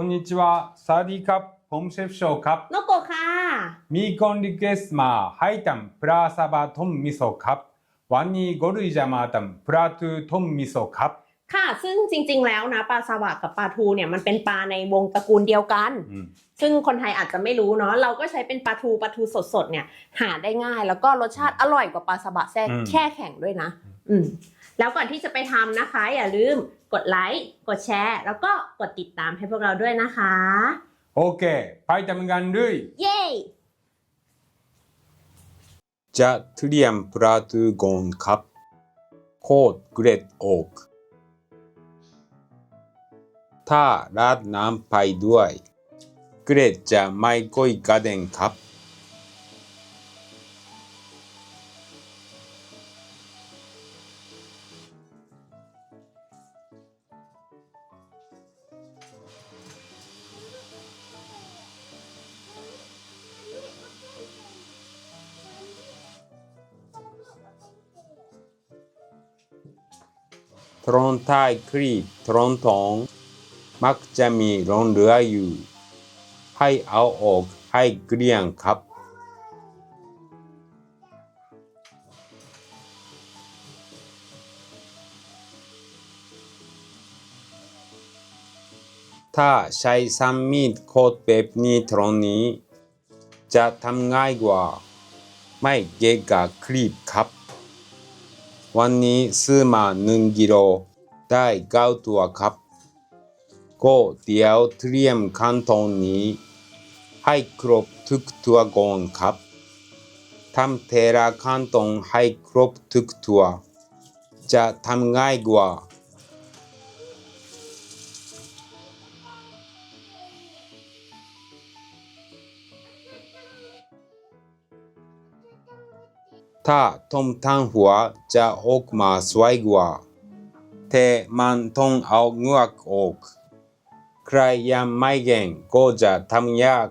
はい、こんにちは。サワディーカップ、ผมเชฟโชครับ โนโกะค่ะ มีคนรีเควสต์มาให้ทำปลาซาบะต้มมิโซะครับ วันนี้ก็เลยจะมาทำปลาทูต้มมิโซะครับ ค่ะ ซึ่งจริงๆ แล้วนะปลาสวะกับปลาทูเนี่ยมันเป็นปลาในวงตระกูลเดียวกัน อืม ซึ่งคนไทยอาจจะไม่รู้เนาะ เราก็ใช้เป็นปลาทูปลาทูสดๆ เนี่ย หาได้ง่าย แล้วก็รสชาติอร่อยกว่าปลาสบะแซ่แค่แข็งด้วยนะ อืม แล้วก่อนที่จะไปทำนะคะ อย่าลืมกดไลค์กดแชร์ แล้วก็กดติดตามให้พวกเราด้วยนะคะ โอเค ไปทำกันเลยเย้ จะเตรียมปลาทูก่อนครับโคดเกรดโอกถ้าราดน้ำไปด้วย เกรดจะไม่ค่อยกระเด็นครับ ตรงใต้ครีบตรงทอง มักจะมีรองเรืออยู่ ให้เอาออกให้เกลี้ยงครับ ถ้าใช้ซ้ำมีดโคตรแบบนี้ตรงนี้ จะทำง่ายกว่า ไม่เกะกะครีบครับ วันนี้ซื้อมาหนึ่งกิโลได้เก้าตัวครับ ก็เดี๋ยวเตรียมขั้นตอนนี้ ให้ครบทุกตัวก่อนครับทำเทระขั้นตอนให้ครบทุกตัว จะทำง่ายกว่า ถ้าต้มทั้งหัวจะออกมาสวยกว่าแต่มันต้องเอาเงือกออกใครยังไม่เก่งก็จะทำยาก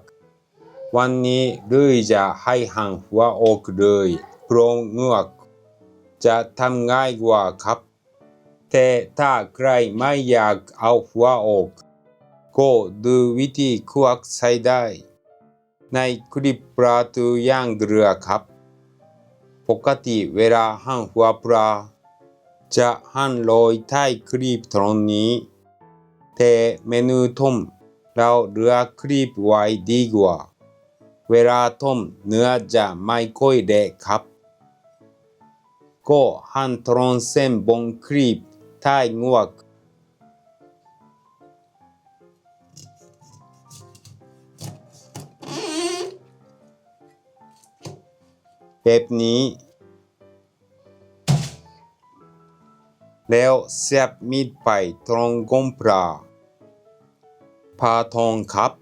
วันนี้เลยจะให้หางหัวออกเลยพราะเงือกจะทำง่ายกว่าครับแต่ถ้าใครไม่อยากเอาหัวออกก็ดูวิธีควักใช้ได้ในคลิปปลาตูย่างเกลือครับ ปกติเวลาหั่นหัวปลาจะหั่นโรยใต้ครีบตรงนี้แต่เมนูต้มเราเหลือครีบไว้ดีกว่า เวลาต้มเนื้อจะไม่ค่อยเละครับก็หั่นตรงเส้นบนครีบใต้งวก แบบนี้ แล้วเสียบมีดไปตรงกมปลาพาทองครับ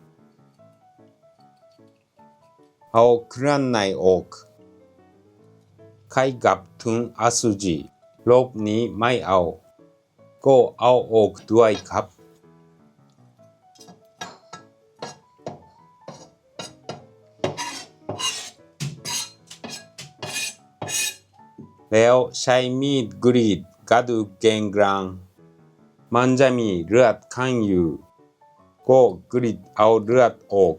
เอาเครื่องในออกไข่กับถึงอสุจิลบนี้ไม่เอา ก็เอาออกด้วยครับ แล้วใช้มีดกรีดกระดูกแกงกลาง มันจะมีเลือดข้างอยู่ก็กรีดเอาเลือดออก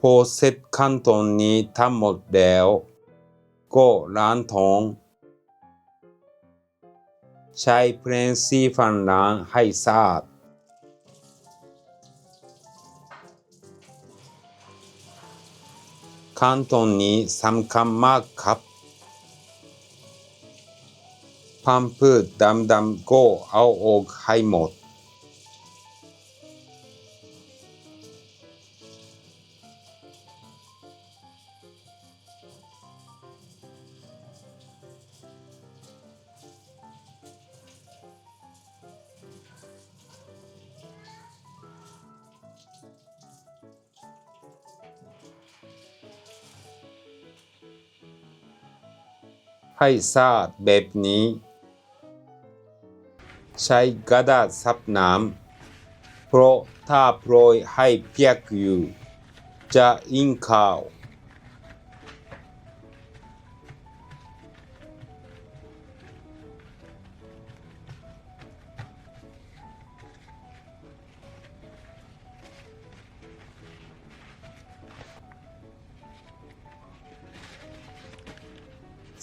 พอเสร็จขั้นตอนนี้ทั้งหมดแล้ว ก็ล้างท้อง ใช้เพลนสีฟันล้างให้สะอาด ขั้นตอนนี้สำคัญมากครับพัมพืชดำๆก็เอา ให้หมดให้สะอาบแบบนี้ ใช้กระดาษซับน้ำเพราะถ้าโปรยให้เปียกอยู่จะอิงข่าว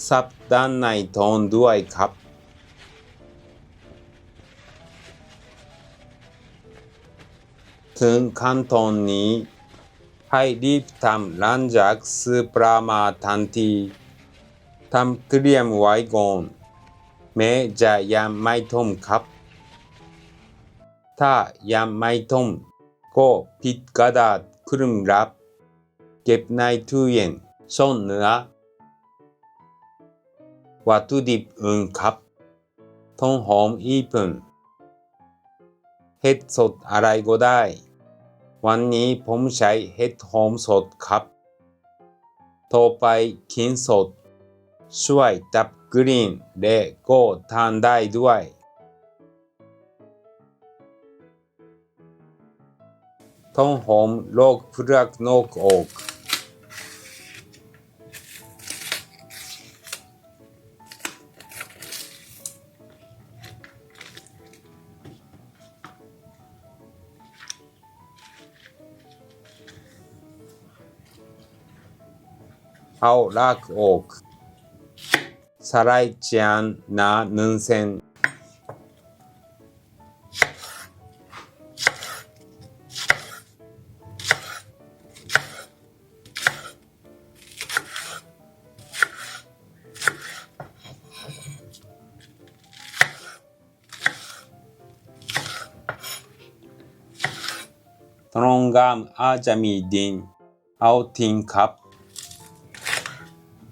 ซับด้านในโทนด้วยครับ ถึงขั้นตอนนี้ให้รีบทำลังจากซื้อปลามาทันทีทำเตรียมไว้ก่อนแม้จะยังไม่ต้มครับ ถ้ายังไม่ต้มก็ปิดกระดาษคลุมรับ เก็บในตู้เย็นซ่อนเนื้อ วัตถุดิบอื่นครับต้นหอมญี่ปุ่นเห็ดสดอะไรก็ได้ วันนี้ผมใช้เห็ดหอมสดครับ ต่อไปขิงสด ช่วยดับกลิ่นและก็ทานได้ด้วยต้นหอมโลกเปลือกนกออก เอาลากออกสไลด์จานหนาหนึ่งเ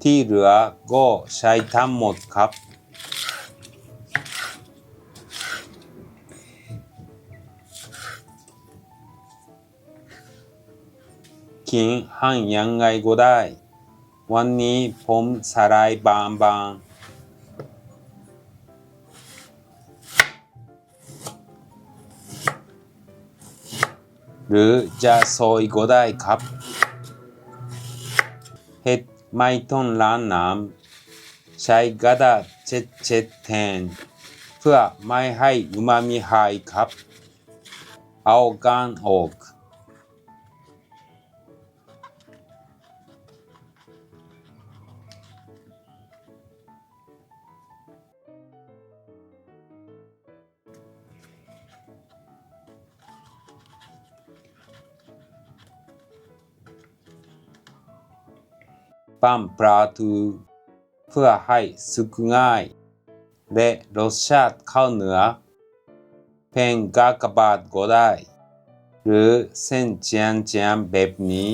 ซนตรงกลางอาจจะมีดินเอาทิ้งครับที่เหลือก็ใช้ ไม่ต้องล้างน้ำใช้กระดาษเช็ดเช็ดแทน เพื่อไม่ให้อุมามิหายครับ เอาการออก ปั้มปลาทูเพื่อให้สุกง่าย และรสชาติเข้าเนื้อเป็นกากบาทก็ได้ หรือเส้นเจียนเจียนแบบนี้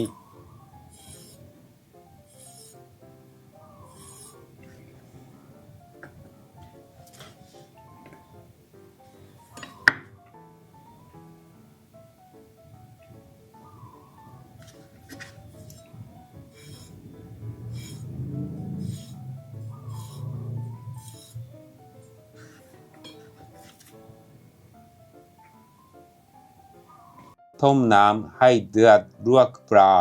ต้มน้ำให้เดือดลวกปลา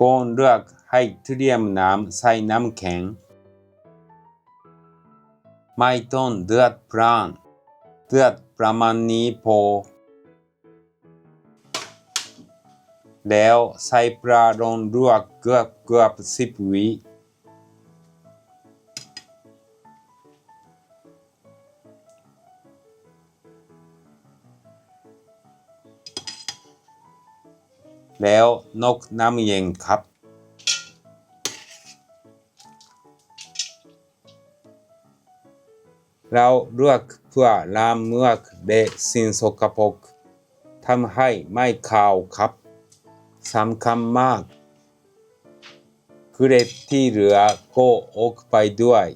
ก่อนเลือกให้เตรียมน้ำใส่น้ำแข็งไม่ต้องเดือดพร่านเดือดประมาณนี้พอ แล้วใส่ปลาลงลวกเกือบเกือบสิบวิ แล้วนกน้ำเย็นครับ เราเลือกเพื่อลามเมือกและสิ่งสกปรกทำให้ไม่ขาวครับสำคัญมากเกล็ดที่เหลือก็ออกไปด้วย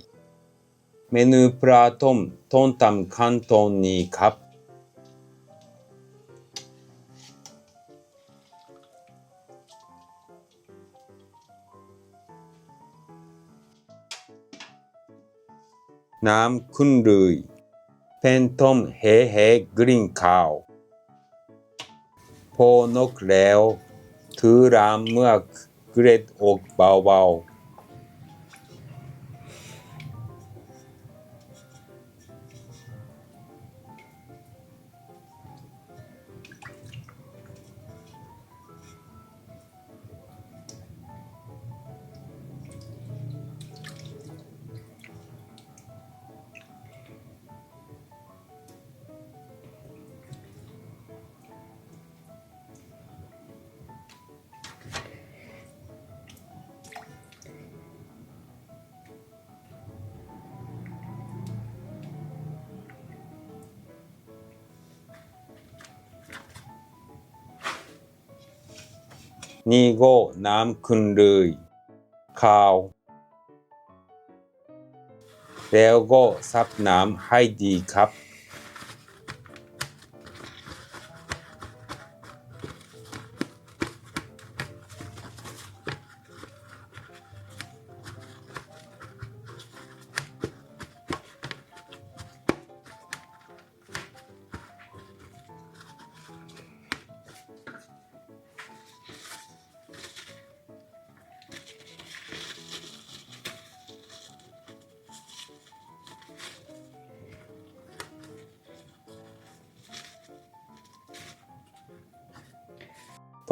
เมนูปลาต้มต้นตำขั้นตอนนี้ครับ น้ำคุณลุยเป็นต้มเฮเฮกรีนข้าวพอนกแล้วถือรามเมือกเกร็ดอกเบาๆ นี่ก็น้ำขึ้นเลยข้าว แล้วก็ซับน้ำให้ดีครับ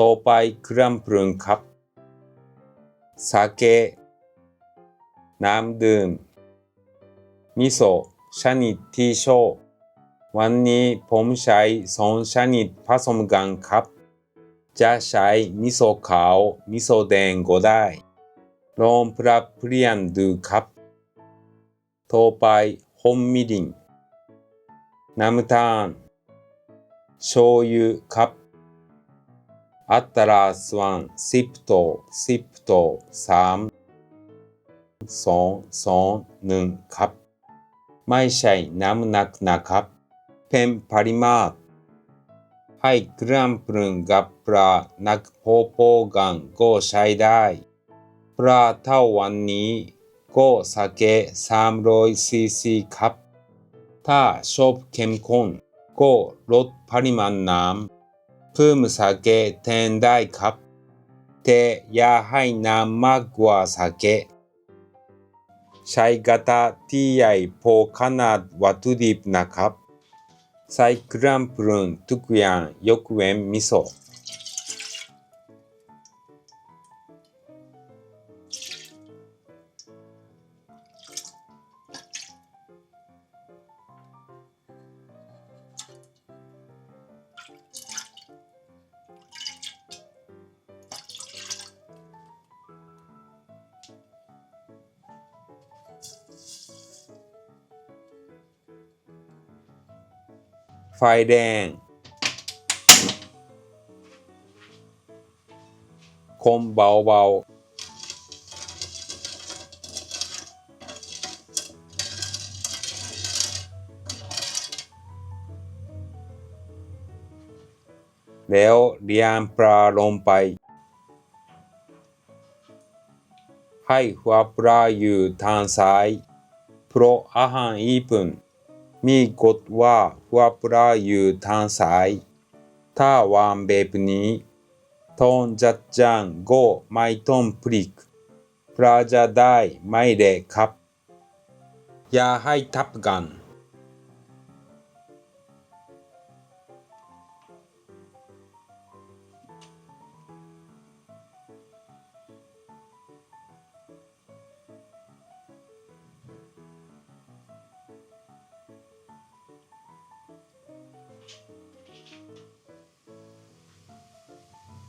ต่อไปครัมองปรุงครับสาเกน้ำดื่มมิโซะชนิดที่โชวันนี้ผมใช้สองชานิดผสมกันครับ จะใช้มิโซะขาวมิโซะแดงก็ได้ ลองปรับเปลี่ยนดูครับ ต่อไปหอมมิรินน้ำตาลโชยุครับ อัตราส่วนสิบต่อสิบต่อสามสองสองหนึ่งครับ ไม่ใช่น้ำหนักนะครับ เป็นปริมาตรให้เครื่องปรุงกับปลานักพอพอกันก็ใช้ได้ ปลาเท่าวันนี้ก็สเก300ซีซีครับ ถ้าชอบเข้มข้นก็ลดปริมาณน้ำ เพิ่มสาเกแทนได้ครับ แต่อย่าให้น้ำมากกว่าสาเกใช้กระทะที่ใหญ่พอขนาดวัตถุดิบนะครับใส่เครื่องปรุงทุกอย่างยกเว้นมิโซะ ไฟแดง คมเบาๆแล้วเรียงปลาลงไป ให้หัวปลาอยู่ทางซ้าย เพราะอาหารญี่ปุ่น มีกฎว่าหัวปลาอยู่ทางซ้ายถ้าวางแบบนี้ทอนจัดจานก็ไม่ต้องพลิกปลาจะได้ไม่เละครับอย่าให้ทับกัน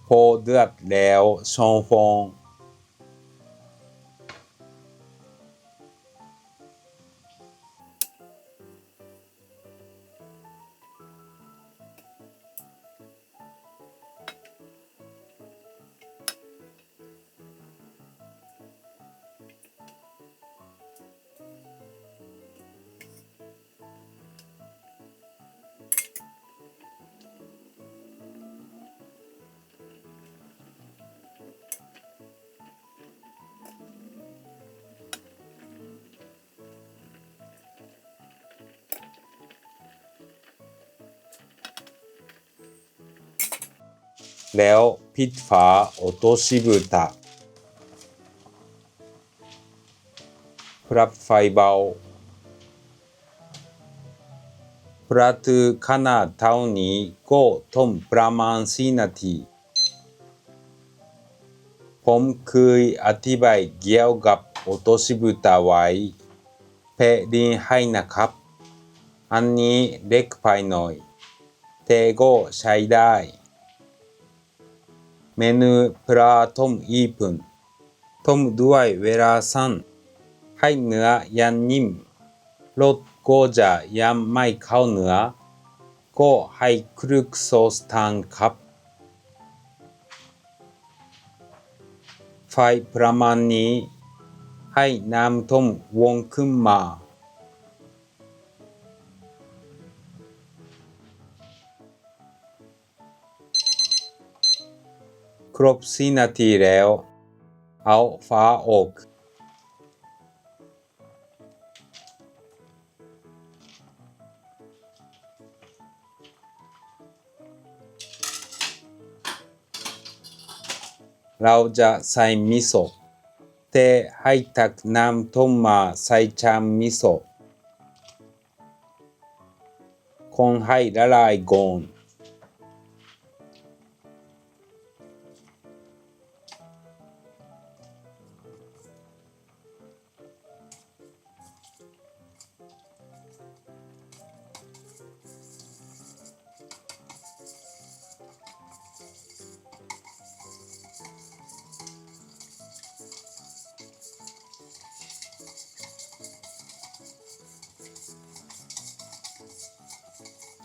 พอเดือดแล้วสองฟอง แล้วพิดฝาโอโตชิบุตะปรับไฟเบาประตูานาเท่านี้ก็ต้มประมาณสีนาทีผมเคยอธิบายเกี่ยวกับโอโตชิบุตะไว้เปดินไฮนะครับอันนี้เล็กไปหน่อยเทโกใช้ได้ เมนูปลาต้มญี่ปุ่นต้มด้วยเวลาสั้นให้เนื้อยังนิ่มรสก็จะยังไม่เข้าเนื้อก็ให้คลุกซอสทานครับไฟประมาณนี้ให้น้ำต้มวงขึ้นมา ครบสี่นาทีแล้ว เอาฟ้าออก เราจะใส่มิโซะแต่ให้ตักน้ำต้มมาใส่ชามมิโซะคงให้ละลายก่อน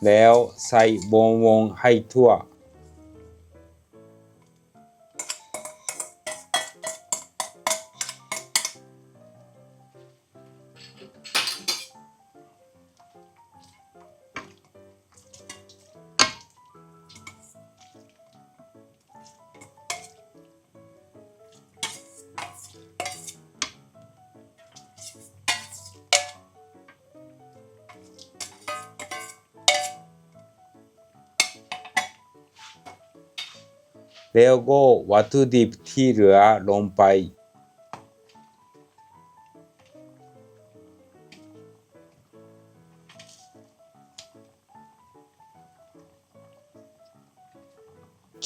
แล้วใส่บงวงให้ทั่ว แล้วก็วัตถุดิบที่เหลือลงไป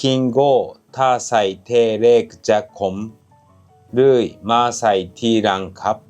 คิงโก้ถ้าใส่เทเล็กจะขมหรือมาใส่ทีหลังครับ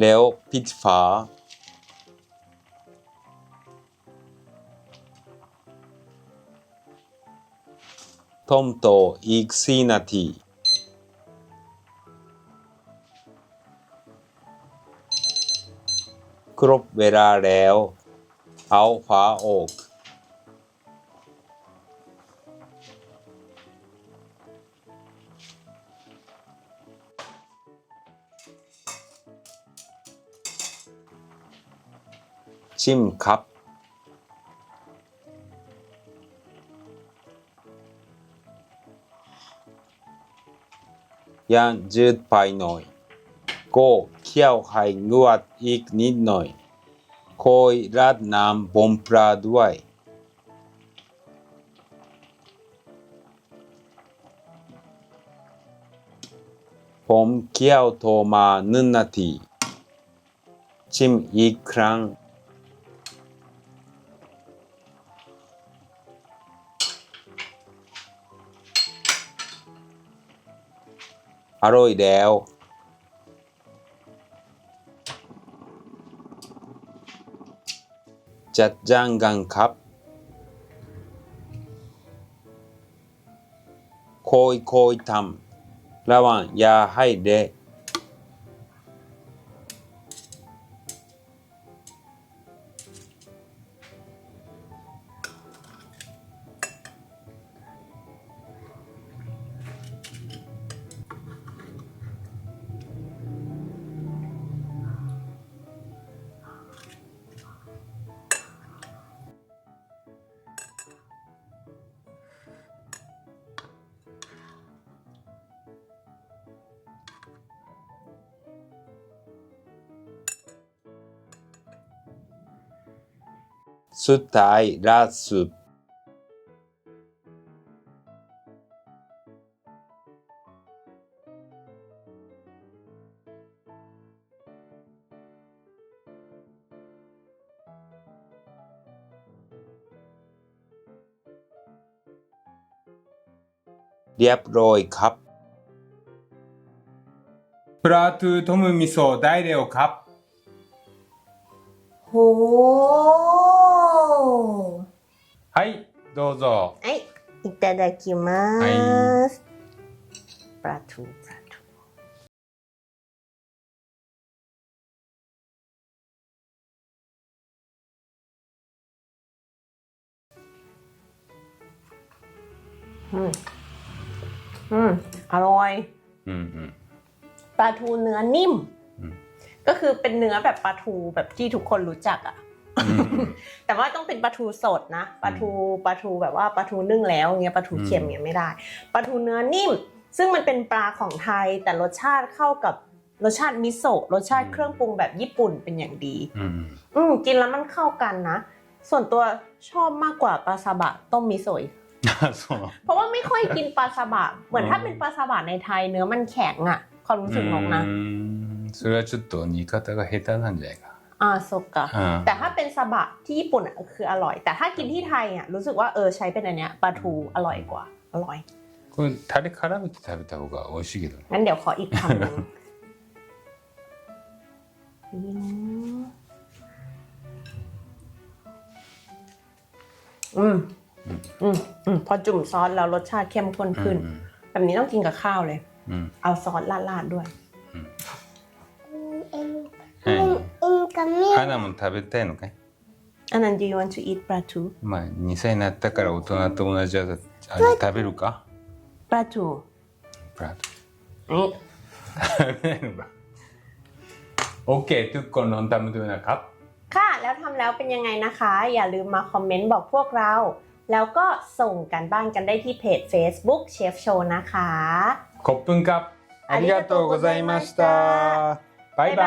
แล้วปิดฝาต้มต่ออีกสี่นาทีครบเวลาแล้วเอาฝาออก ชิมครับ ยังจืดไปหน่อยก็เคี่ยวให้งวดอีกนิดหน่อยคอยราดน้ำบมปลาด้วยผมเคี่ยวโทมาหนึ่งนาทีชิมอีกครั้ง อร่อยแล้วจัดจ้างกันครับคอยคอยทำระวังอย่าให้เดะ สุดท้ายราดซุปเรียบร้อยครับปลาทูต้มมิโซะได้แล้วครับ โหはいどうぞ ไอยอิตาดากิมั はい สปลาทูปลาทูอืมอืมอร่อย うんうん ปลาทูเนื้อนิ่ม อืม ก็คือเป็นเนื้อแบบปลาทูแบบที่ทุกคนรู้จักอะ うん แต่ว่าต้องเป็นปลาทูสดนะปลาทูปลาทูแบบว่าปลาทูนึ่งแล้วเงี้ยปลาทูเค็ม อืม เงี้ยไม่ได้ปลาทูเนื้อนิ่ม ซึ่งมันเป็นปลาของไทย แต่รสชาติเข้ากับรสชาติมิโซะรสชาติเครื่องปรุงแบบญี่ปุ่นเป็นอย่างดี うん อืมกินแล้วมันเข้ากันนะ ส่วนตัวชอบมากกว่าปลาซาบะต้มมิโซะอีก あそう เพราะว่าไม่ค่อยกินปลาซาบะเหมือน อืม ถ้าเป็นปลาซาบะในไทยเนื้อมันแข็งอะความรู้สึกนกนะ うーんそれはちょっと煮方が下手なんじゃないか อ่าโซกะ うん แต่ถ้าเป็นซาบะที่ญี่ปุ่นอ่ะคืออร่อย แต่ถ้ากินที่ไทยอ่ะรู้สึกว่าเออใช้เป็นอันเนี้ยปลาทูอร่อยกว่า อร่อย これタレ絡めて食べた方が美味しいけどね งั้นเดี๋ยวขออีกคำหนึงอืมอืมอืมอืมพอจุ่มซอสแล้วรสชาติเข้มข้นขึ้น うん แบบนี้ต้องกินกับข้าวเลย うん เอาซอสราดๆด้วย 花も食べたいのかいอันนั้น do you want to eat ปลาทู まあ2歳になったから大人と同じ味食べるか ปลาทู プラト นี่ 食べないのか OK ทุกคนลองทำดูนะครับ ค่ะ แล้วทำแล้วเป็นยังไงนะคะ อย่าลืมมาคอมเมนต์บอกพวกเรา แล้วก็ส่งกันบ้านกันได้ที่เพจ Facebook Chef Show นะคะ コップンカップありがとうございました 拜拜。